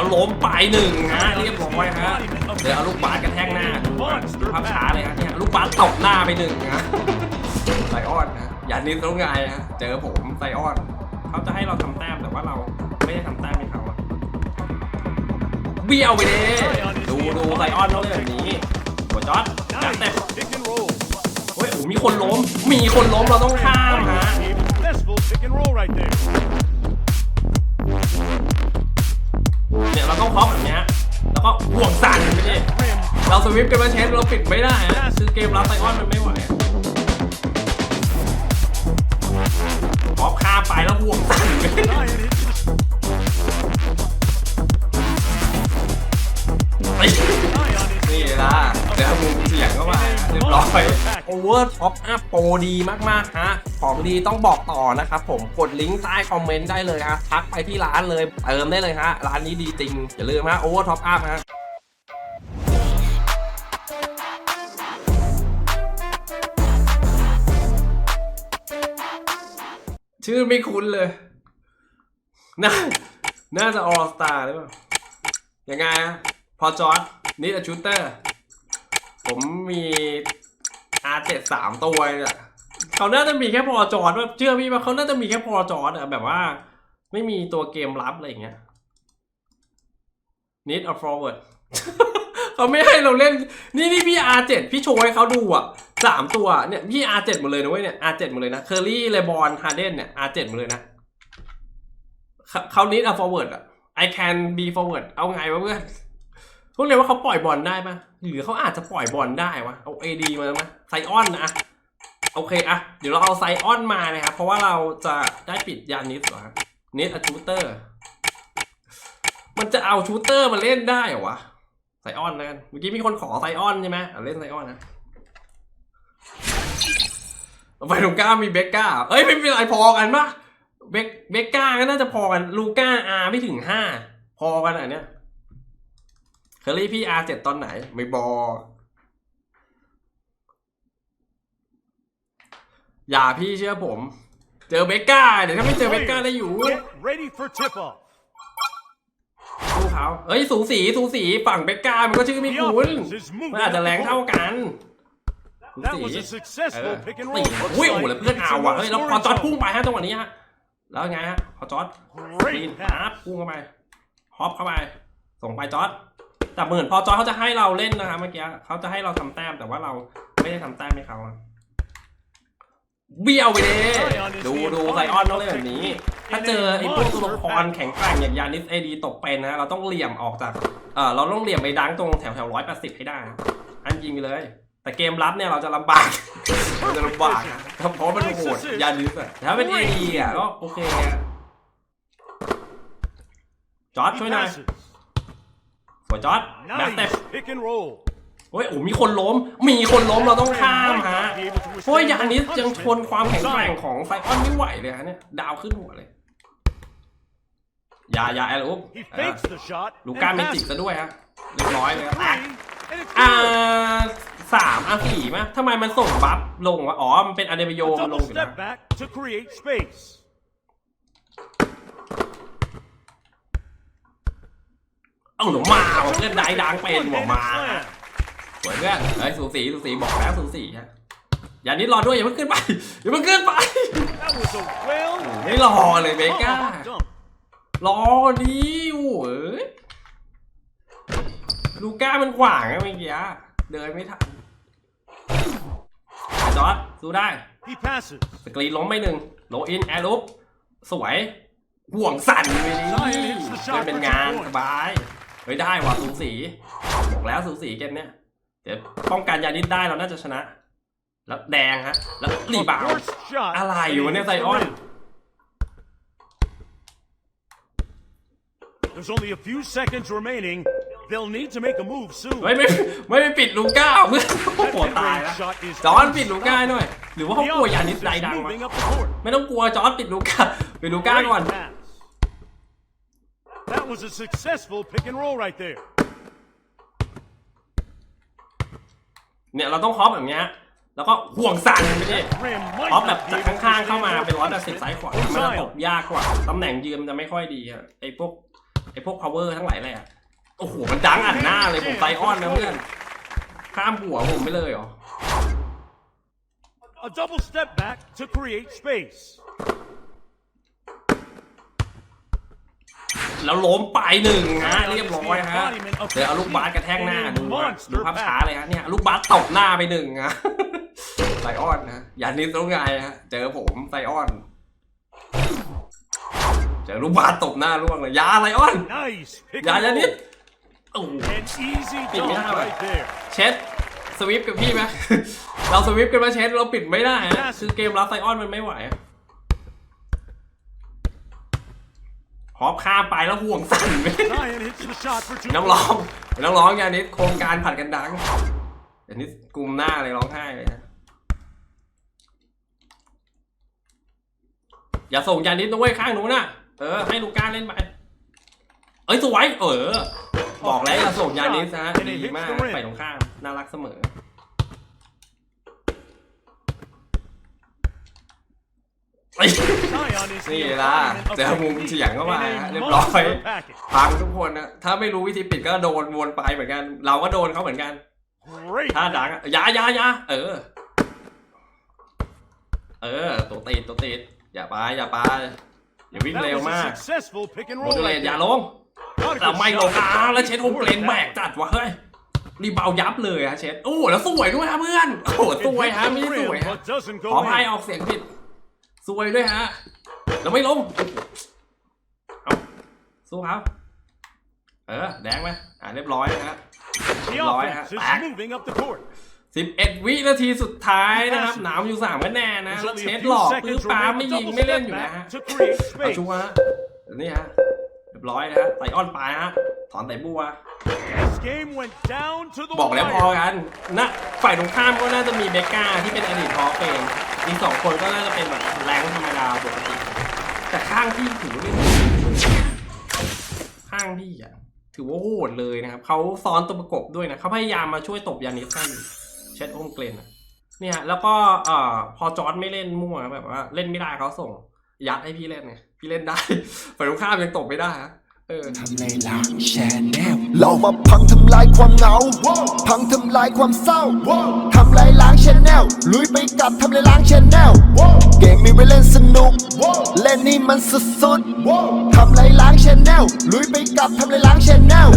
แล้วล้มไปหนึ่งฮะเรียบร้อยฮะเดี๋ยวเอาลูกบาสกันแทกหน้าภาพช้าเลยฮะเนี่ยลูกบาสตบหน้าไปหนึ่งฮะไซออนนะอย่านินต้องไงฮะเจอผมไซออนเขาจะให้เราทำแต้มแต่ว่าเราไม่ได้ทำแต้มให้เขาเบี้ยวไปดิดูดูไซออนเขาเลยแบบนี้หัวจอดจัดเต็ม Pick and roll. เฮ้ยโอ้มีคนล้มมีคนล้มเราต้องข้ามฮะ วิปกันมาเชฟเราปิดไม่ได้ฮะคือเกมรับไซออนมันไม่ไหวพอข้ามไปแล้วห่วงสั่นนี่ละเดี๋ยวมุมเสียงเข้ามาเรียบร้อยโอเวอร์ท็อปอัพโปรดีมากๆฮะของดีต้องบอกต่อนะครับผมกดลิงก์ใต้คอมเมนต์ได้เลยฮะทักไปที่ร้านเลยเติมได้เลยฮะร้านนี้ดีจริงอย่าลืมฮะโอเวอร์ท็อปอัพฮะ ชื่อไม่คุ้นเลย น่า น่าจะออสตาหรือเปล่า ยังไงอะพอจอร์ดนี่อะชูเตอร์ ผมมี R7 สามตัวเนี่ยเขาน่าจะมีแค่พอจอร์ดว่าเชื่อพี่ว่าเขาน่าจะมีแค่พอจอร์ดอะแบบว่า ไม่มีตัวเกมลับอะไรอย่างเงี้ย Need a forward เขาไม่ให้เราเล่น นี่นี่พี่ R7 พี่โชว์ให้เขาดูอะ สามตัวเนี่ยพี่ R7 หมดเลยนะเว้ยเนี่ย R7 หมดเลยนะเคอรี่เลบอนฮาร์เดนเนี่ย R7 หมดเลยนะเขาเขา need a forward อะ I can be forward เอาไงวะเพื่อนพวกเรียกว่าเขาปล่อยบอลได้ปะหรือเขาอาจจะปล่อยบอลได้วะเอาเอดีมาไหมไซออนนะโอเคอะเดี๋ยวเราเอาไซออนมานะครับ เพราะว่าเราจะได้ปิดยานิสเหรอนิสอะชูเตอร์ มันจะเอาชูเตอร์มาเล่นได้เหรอวะไซออนนะกันเมื่อกี้มีคนขอไซออนใช่ไหมเอาเล่นไซออนนะ ไฟตรงกล้ามีเบกก้า เอ้ยไม่เป็นไรพอกันปะเบกเบกก้าก็น่าจะพอกันลูก้าอาร์ไม่ถึงห้าพอกันอะเนี่ยเคอรี่พี่อาร์เจ็ดตอนไหน ไม่บอกอย่าพี่เชื่อผม เจอเบกก้าเดี๋ยวถ้าไม่เจอเบกก้าได้อยู่ Get ready for tip off. สู้เขาเอ้ยสูสีสูสีฝั่งเบกก้ามันก็ชื่อไม่ The คุ้น offense is มัน moving อาจจะ up แรง the เท่า court. กัน สู That สี was a เอ successful อ pick and นี่ roll. อุ้ย Looks โอ้โห like แล้วเพื่อน it's เอา a ว่ะ no เฮ้ยแล้ว scoring พอจอด zone. พุ่งไปฮะจังหวะนี้ฮะแล้วไงฮะพอจอดปีน Great ปั๊บ pass. พุ่งเข้าไปฮอปเข้าไป ส่งไปจอดแต่เหมือนพอจอดเขาจะให้เราเล่นนะครับเมื่อกี้เขาจะให้เราทำแต้มแต่ว่าเราไม่ได้ทำแต้มให้เขาอะเบี้ยวไปดิดูดูไซออนต้องเล่นแบบนี้ ถ้าเจอไอ้พวกตัวละครแข็งแกร่งอย่างยานิสเอดีตกเป็นนะ เราต้องเหลี่ยมออกจาก เออเราต้องเหลี่ยมไปดังตรงแถวแถวร้อยแปดสิบให้ได้นะอันยิงไปเลย แต่เกมรับเนี่ยเราจะลำบาก เราจะลำบากนะเพราะมันโหดยานิสอะแต่ถ้าเป็นเอดีอะก็โอเคอะจอร์ด He ช่วยหน่อย passes. สวยจอร์ดแบ็คเต็ Nice pick and roll. โอ้ยโอ้มีคนล้ม มีคนล้มเราต้องข้ามฮะ Might not be able to เพราะว่า withstand ยานิส those ยังทน punishment ความแข็ง from แกร่ง Zion. ของไซออนไม่ไหวเลยฮะเนี่ยดาวขึ้นหัวเลยอย่าอย่าแอลอุ๊บ He fakes the shot ลู and ก้าเมจิก passes. ซะด้วยฮะเรียบร้อยเลยครับ Three, and it's อ่า good. สามอะสี่มั้ยทำไมมันส่งบัฟลงวะอ๋อ มันเป็นอเดเบโย A มันลง double อยู่นะ step back to create space. เอ้าหนูมาว่ะเพื่อนได้ดังเป็นบอกมา One-handed slam. สวยเพื่อนเฮ้ยสูสีสูสีบอกแล้วสูสีฮะอย่านิดรอด้วยอย่าเพิ่งขึ้นไปอย่าเพิ่งขึ้นไป That was a well ไม่รอเลยเบก้า thought-out dunk. รอดีโอ้ย ลูก้ามันขวางอะเมื่อกี้อะเดินไม่ทันจอร์ดสู้ได้ He passes. สกรีนล้มไปหนึ่งโลอินแอร์ลุปสวย ห่วงสั่นไปนี่เป็นเป็นงานสบายเฮ้ยได้ว่ะสูสีบอกแล้วสูสีเกมเนี้ยเดี๋ยวป้องกันยานิดได้เราน่าจะชนะ แล้วแดงฮะ แล้วรี A บาวด์ forced shot. อะไร and อยู่ he เนี่ย hits ไซ the ออน rim. There's only a few seconds remaining. They'll need to make a move soon. ไม่ไม่ไม่ไปปิดลูก้าเพื่อนโอ้โห That ตาย mid-range แล้ว shot is จอร์นปิดลูก้าหน่อยหรือว่าเขา The กลัวยานิส offense ได is ดังวะ moving up the court. ไม่ต้องกลัวจอร์นปิดลูก้าปิดลูก้า Great ก่อน pass. That was a successful pick and roll right there. เนี่ยเราต้องเคาะแบบเนี้ยแล้วก็ห่วงสั่นไปดิ Rim เคาะ might แบบ not be จาก able to ข้างๆเข้า withstand มา those เป็นร้อยแปดสิบ punishment ซ้ายขวา from มันจะต Zion. บยากกว่าตำแหน่งยืนมันจะไม่ค่อยดีอะไอ้พวกไอพวก power ทั้งหลายแหละ โอ้โห มันดังอัดหน้าเลยผมไซออนนะเพื่อน ข้ามหัวผมไปเลยเหรอ A double step back to create space. แล้วล้มไปหนึ่งฮะเรียบร้อยฮะเดี๋ยวเอาลูกบาสกระแทกหน้าดูฮะดูภาพช้าเลยฮะเนี่ยลูกบาสตบหน้าไปหนึ่งฮะไซออนนะอย่านิดต้องไงฮะเจอผมไซออนเจอลูกบาสตบหน้าล่วงเลยอยาไซออน Nice pick อย่า and อย่านิด roll. โอ้โห An easy Pick me dunk up. right there. เช็ดสวิปกับพี่ไหม เราสวิปกันมาเช็ดเราปิดไม่ได้ฮะคือเกมรับไซออนมันไม่ไหวอะฮอปข้ามไปแล้วห่วงสั่นไป Zion hits the shot for two. น้องร้องน้องร้องอย่างนี้โครงการผัดกันดังอย่างนี้กลุ่มหน้าเลยร้องไห้เลยนะอย่าส่งยานิดนะเว้ยข้างหนูนนะเออให้ลูก้าเล่นไป เอ้ยสวยเออ บอกแล้วอย่าส่งยานิดนะดีมากไปตรงข้ามน่ารักเสมอเอ้ย Zion is นี่ the ล่ะ embodiment of เจอมุม technique เฉียงเข้ามา in a เรียบร้อย monster package. พังทุกคนนะถ้าไม่รู้วิธีปิดก็โดนวนไปเหมือนกัน เราก็โดนเขาเหมือนกัน Great. ถ้าดังอะอยาอยาอยาเออ เออ ตัวติดตัวติดอย่าไปอย่าไปอย่าวิ่ง That เร็ว was มาก a successful pick and โม roll ดูเล right ตอย่า there. ลง Not a เรา good ไม่ลง shot. อะแล้วเช็ดโฮมเปลนแบกจัดวะเฮ้ยรีบเอายับเลยอะเช็ดโอ้แล้วสวยด้วยฮะเพื่อนโอ้โห It สวย hit ฮะ the ไม่ใช่ส rim, วยฮะ but doesn't ขอ go พาย in. ออกเสียงผิดสวยด้วยฮะแล้วไม่ลงเอาสู้เขาเออแดงไหมอ่าเรียบร้อยนะฮะ The Lord, offense is back. moving up the court. 11วินาทีสุดท้ายนะครับ หนามอยู่สามคะแนนนะ There's แล้ว only เช็ a ด few หลอก seconds ปื้อปา remaining. ไม่ยิง Double ไม่เล่น step อยู่นะฮะ back to create เอา space. ชัวร์ฮะนี่ฮะเรี ยบร้อยนะฮะไตออนปลายฮะถอนไตบัว This game went down to the บอกแล้วพอ wire. กันนะฝ่ายตรงข้ามก็น่าจะมีเบก้าที่เป็นอดีตทอเป็นอีกสองคนก็น่าจะเป็นแบบแรงธรรมดาปกติแต่ข้างพี่ถือว่าเล่นข้างพี่อะถือว่าโหดเลยนะครับเขาซ้อนตัวประกบด้วยนะเขาพยายามมาช่วยตบยานิสให้อยู่เช็ดโอมเกรนอะเนี่ยแล้วก็เอ่อพอจอร์ดไม่เล่นมั่วแบบว่า เล่นไม่ได้เขาส่ง ยัดให้พี่เล่นไง พี่เล่นได้ฝ่ายตรงข้ามยังตบไม่ได้ฮะเออทำในล้างแชนแนลเรามาพังทำลายความเหงา พังทำลายความเศร้า ทำลายล้างชแนลลุยไปกับทำลายล้างชแนลเกมมีไว้เล่นสนุก เล่นนี่มันสุดๆทำลายล้างชแนลลุยไปกับทำลายล้างชแนล